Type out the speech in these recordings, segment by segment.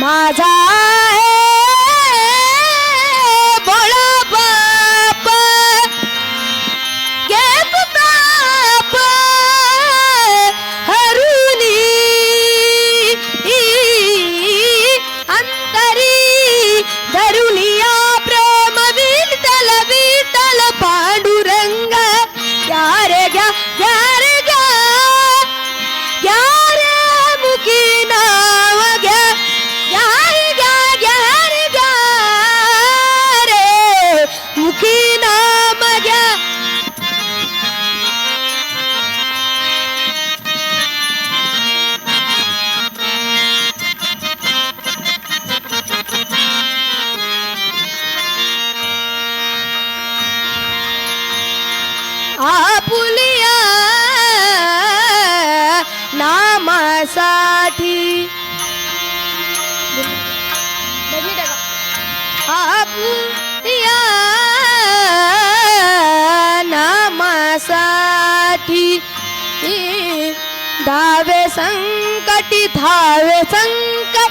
马在。आपुलिया नामासाठी. Apulia नामासाठी. धावे संकटी धावे संकट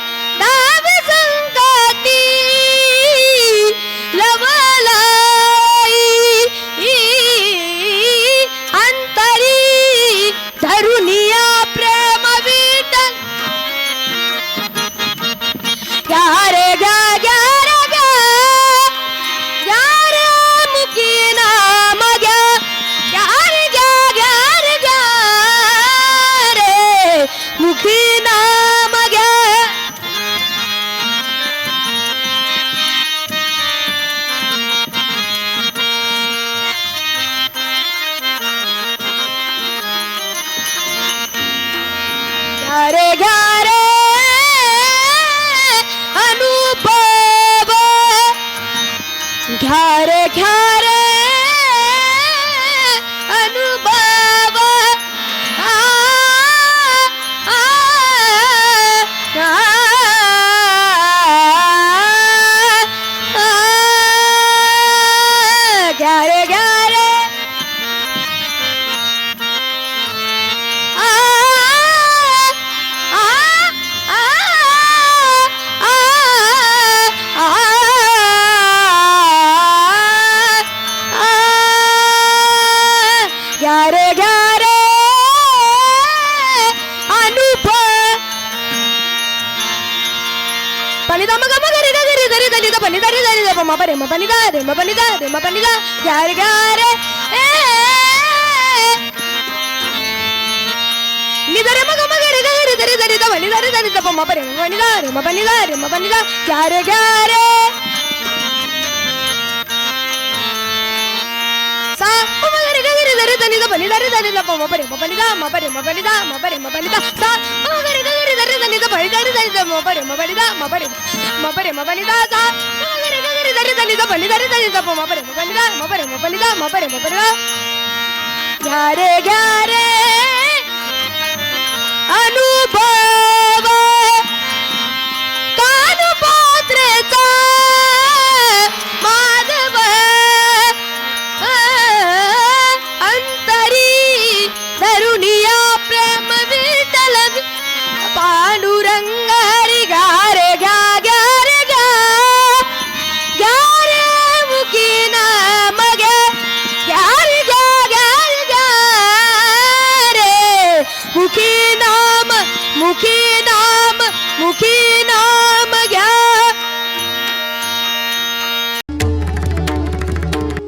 घ्या घ्यारे अनुभव घ्या घ्या గారే అనుప. పనిదమ్మ గమగరి గరి గరి గరి పని దరి దరి దమ మ పని మ పని గా రే మ పని గా రే మ పని గా గారి గారే నిదరి మగ మగరి గరి దరి దరి దమ నిదరి దరి దమ మ పని మ పని గా రే మ పని గా రే మ పని గా గారి గారే. పాప మొబరి మొబలిదా మొబరి మొబలిదా మొబరి మొబలిదా సా మొబరి దరి దరి దరి దరి దరి దరి మొబరి మొబలిదా మొబరి మొబరి మొబలిదా సా మొబరి దరి దరి దరి దరి దరి దరి దరి మొబరి మొబలిదా మొబరి మొబలిదా మొబరి మొబలిదా యారే యారే అనుభవ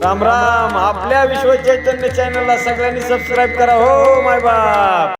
राम राम. आपल्या विश्व चैतन्य चॅनलला सगळ्यांनी सबस्क्राईब करा. हो माय बाप.